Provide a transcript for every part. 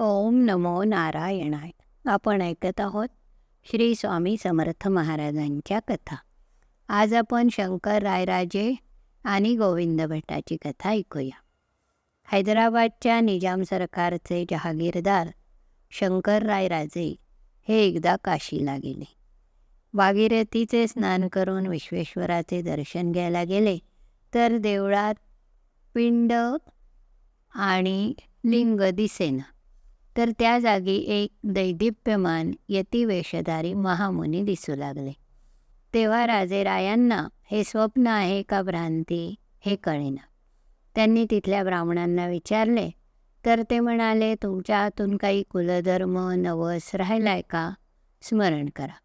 ओम नमो नारायणाय. आपण ऐकत आहोत श्री स्वामी समर्थ महाराजांच्या कथा. आज आपण शंकर रायराजे आणि गोविंद भट्टाची कथा ऐकूया. हैदराबादच्या निजाम सरकारचे जहागीरदार शंकर रायराजे हे एकदा काशीला गेले. भागीरथीचे स्नान करून विश्वेश्वराचे दर्शन घ्यायला गेले तर देवळात पिंड आणि लिंग दिसेना. तर त्या जागी एक दैदिप्यमान यतिवेषधारी महामुनी दिसू लागले. तेव्हा राजे रायांना हे स्वप्न आहे का भ्रांती? हे कळेना. त्यांनी तिथल्या ब्राह्मणांना विचारले तर ते म्हणाले तुमच्या हातून काही कुलधर्म नवस राहिलाय का? स्मरण करा.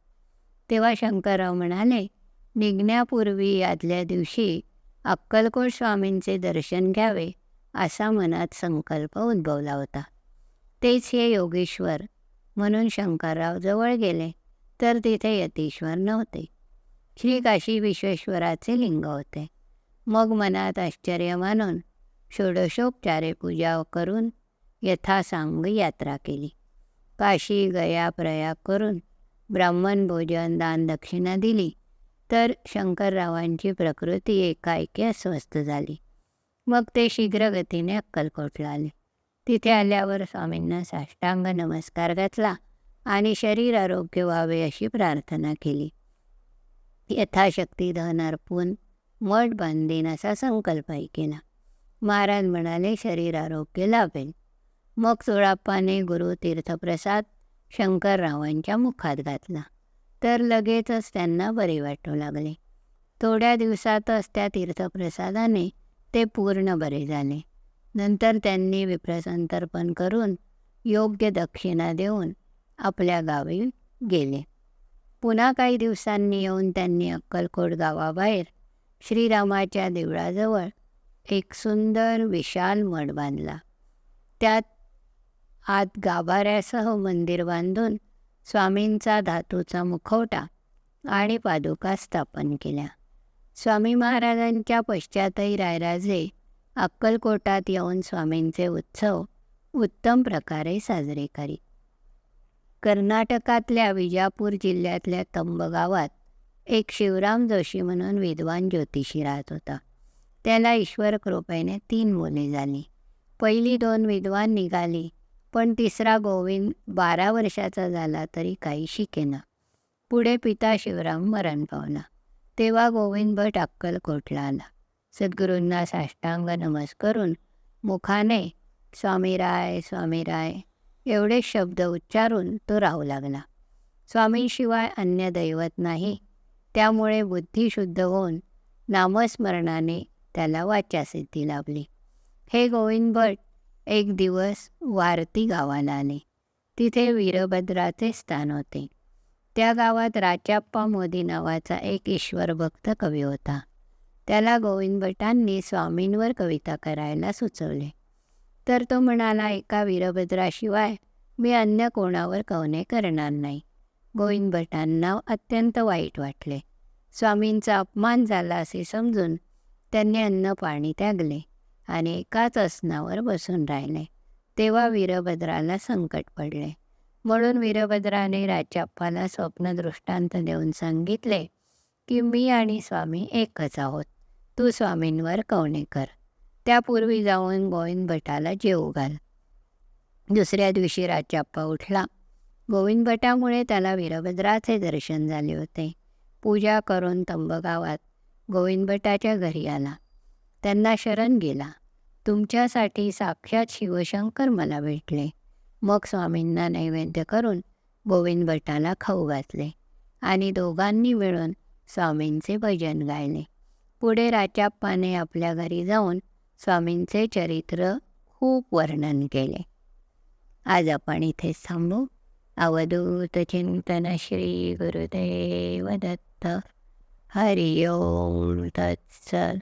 तेव्हा शंकरराव म्हणाले निघण्यापूर्वी आदल्या दिवशी अक्कलकोट स्वामींचे दर्शन घ्यावे असा मनात संकल्प उद्भवला होता. तेच हे योगेश्वर म्हणून शंकरराव जवळ गेले तर तिथे यतीश्वर नव्हते. श्री काशी विश्वेश्वराचे लिंग होते. मग मनात आश्चर्य मानून षोडशोपचारे पूजा करून यथासांग यात्रा केली. काशी गया प्रयाग करून ब्राह्मण भोजन दान दक्षिणा दिली तर शंकररावांची प्रकृती एकाएकी अस्वस्थ झाली. मग ते शीघ्रगतीने अक्कलकोटला आले. तिथे आल्यावर स्वामींना साष्टांग नमस्कार घातला आणि शरीर आरोग्य व्हावे अशी प्रार्थना केली. यथाशक्ती धन अर्पून मठ बांधीन असा संकल्पही केला. महाराज म्हणाले शरीर आरोग्य लाभेल. मग चोळाप्पाने गुरु तीर्थप्रसाद शंकररावांच्या मुखात घातला. तर लगेचच त्यांना बरे वाटू लागले. थोड्या दिवसातच त्या तीर्थप्रसादाने ते पूर्ण बरे झाले. नंतर त्यांनी विप्रसंतर्पण करून योग्य दक्षिणा देऊन आपल्या गावी गेले. पुन्हा काही दिवसांनी येऊन त्यांनी अक्कलकोट गावाबाहेर श्रीरामाच्या देवळाजवळ एक सुंदर विशाल मठ बांधला. त्यात आत गाभाऱ्यासह मंदिर बांधून स्वामींचा धातूचा मुखवटा आणि पादुका स्थापन केल्या. स्वामी महाराजांच्या पश्चातही रायराजे अक्कलकोटात येऊन स्वामींचे उत्सव उत्तम प्रकारे साजरे करी. कर्नाटकातल्या विजापूर जिल्ह्यातल्या तंब गावात एक शिवराम जोशी म्हणून विद्वान ज्योतिषी राहत होता. त्याला ईश्वर कृपेने तीन मुले झाली. पहिली दोन विद्वान निघाली पण तिसरा गोविंद बारा वर्षाचा झाला तरी काही शिकेना. पुढे पिता शिवराम मरण पावला. तेव्हा गोविंद भट अक्कलकोटला आला. सद्गुरूंना साष्टांग नमस करून मुखाने स्वामीराय स्वामीराय एवढे शब्द उच्चारून तो राहू लागला. स्वामींशिवाय अन्य दैवत नाही. त्यामुळे बुद्धी शुद्ध होऊन नामस्मरणाने त्याला वाचासिद्धी लाभली. हे गोविंद भट एक दिवस वारती गावाला आले. तिथे वीरभद्राचे स्थान होते. त्या गावात राचाप्पा मोदी नावाचा एक ईश्वरभक्त कवी होता. त्याला गोविंद भटांनी स्वामींवर कविता करायला सुचवले. तर तो म्हणाला एका वीरभद्राशिवाय मी अन्य कोणावर कवने करणार नाही. गोविंद भटांना अत्यंत वाईट वाटले. स्वामींचा अपमान झाला असे समजून त्यांनी अन्न पाणी त्यागले आणि एकाच असनावर बसून राहिले. तेव्हा वीरभद्राला संकट पडले. म्हणून वीरभद्राने राजाप्पाला स्वप्नदृष्टांत देऊन सांगितले की मी आणि स्वामी एकच आहोत. तू स्वामींवर कवणे कर. त्यापूर्वी जाऊन गोविंद भटाला जेवू घाल. दुसऱ्या दिवशी राजाप्पा उठला. गोविंद भटामुळे त्याला वीरभद्राचे दर्शन झाले होते. पूजा करून तंबगावात गोविंद भटाच्या घरी आला. त्यांना शरण गेला. तुमच्यासाठी साक्षात शिवशंकर मला भेटले. मग स्वामींना नैवेद्य करून गोविंद भटाला खाऊ घातले आणि दोघांनी मिळून स्वामींचे भजन गायले. पुढे राजाप्पाने आपल्या घरी जाऊन स्वामींचे चरित्र खूप वर्णन केले. आज आपण इथेच थांबू. अवधूत चिंतन श्री गुरुदेव दत्त. हरिओम तत्सर